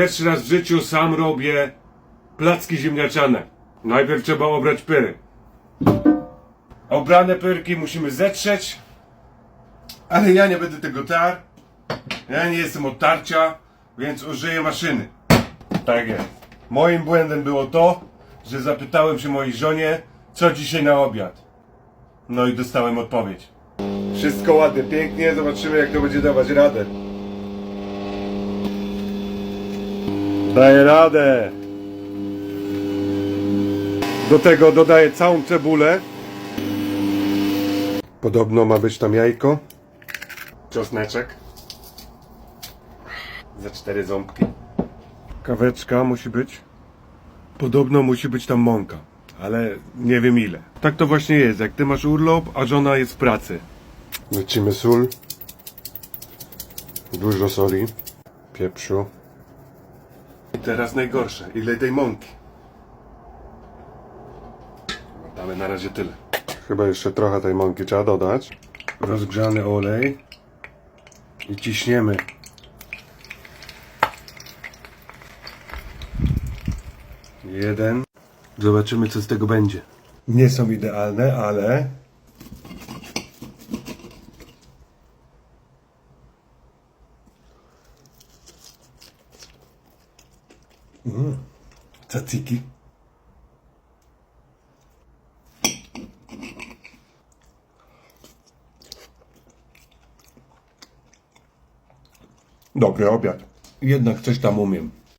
Pierwszy raz w życiu sam robię placki ziemniaczane. Najpierw trzeba obrać pyry. Obrane pyrki musimy zetrzeć, ale ja nie będę tego tar. Ja nie jestem od tarcia, więc użyję maszyny. Tak jest. Moim błędem było to, że zapytałem się mojej żonie, co dzisiaj na obiad. No i dostałem odpowiedź. Wszystko ładnie, pięknie, zobaczymy jak to będzie dawać radę. Daję radę. Do tego dodaję całą cebulę. Podobno ma być tam jajko. Czosneczek. Za cztery ząbki. Kaweczka musi być. Podobno musi być tam mąka, ale nie wiem ile. Tak to właśnie jest, jak ty masz urlop, a żona jest w pracy. Lecimy sól. Dużo soli. Pieprzu. I teraz najgorsze. Ile tej mąki? Damy na razie tyle. Chyba jeszcze trochę tej mąki trzeba dodać. Rozgrzany olej. I ciśniemy. Jeden. Zobaczymy, co z tego będzie. Nie są idealne, ale. Mm. Tzatziki. Dobry obiad. Jednak coś tam umiem.